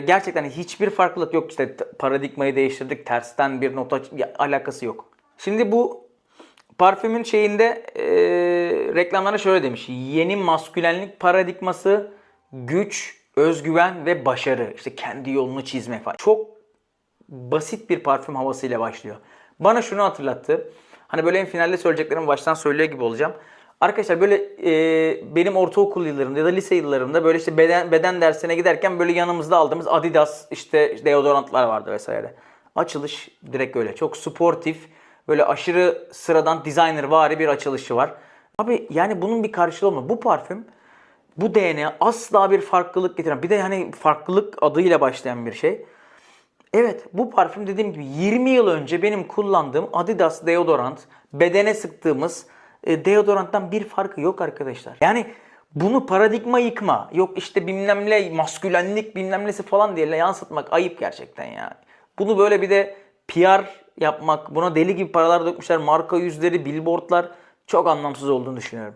gerçekten hiçbir farklılık yok. İşte paradigmayı değiştirdik, tersten bir nota alakası yok. Şimdi bu parfümün şeyinde e, reklamlara şöyle demiş. Yeni maskülenlik paradigması güç, özgüven ve başarı. İşte kendi yolunu çizme falan. Çok basit bir parfüm havasıyla başlıyor. Bana şunu hatırlattı. Hani böyle en finalde söyleyeceklerimi baştan söylüyor gibi olacağım. Arkadaşlar böyle e, benim ortaokul yıllarımda ya da lise yıllarımda böyle işte beden, beden dersine giderken böyle yanımızda aldığımız Adidas işte deodorantlar vardı vesaire. Açılış direkt öyle. Çok sportif, böyle aşırı sıradan designer vari bir açılışı var. Abi yani bunun bir karşılığı olma. Bu parfüm bu DNA asla bir farklılık getiren bir de hani farklılık adıyla başlayan bir şey. Evet bu parfüm dediğim gibi 20 yıl önce benim kullandığım Adidas deodorant bedene sıktığımız e, deodoranttan bir farkı yok arkadaşlar. Yani bunu paradigma yıkma yok işte bilmem ne maskülenlik bilmem nesi falan diye yansıtmak ayıp gerçekten ya. Bunu böyle bir de PR yapmak buna deli gibi paralar dökmüşler marka yüzleri billboardlar çok anlamsız olduğunu düşünüyorum.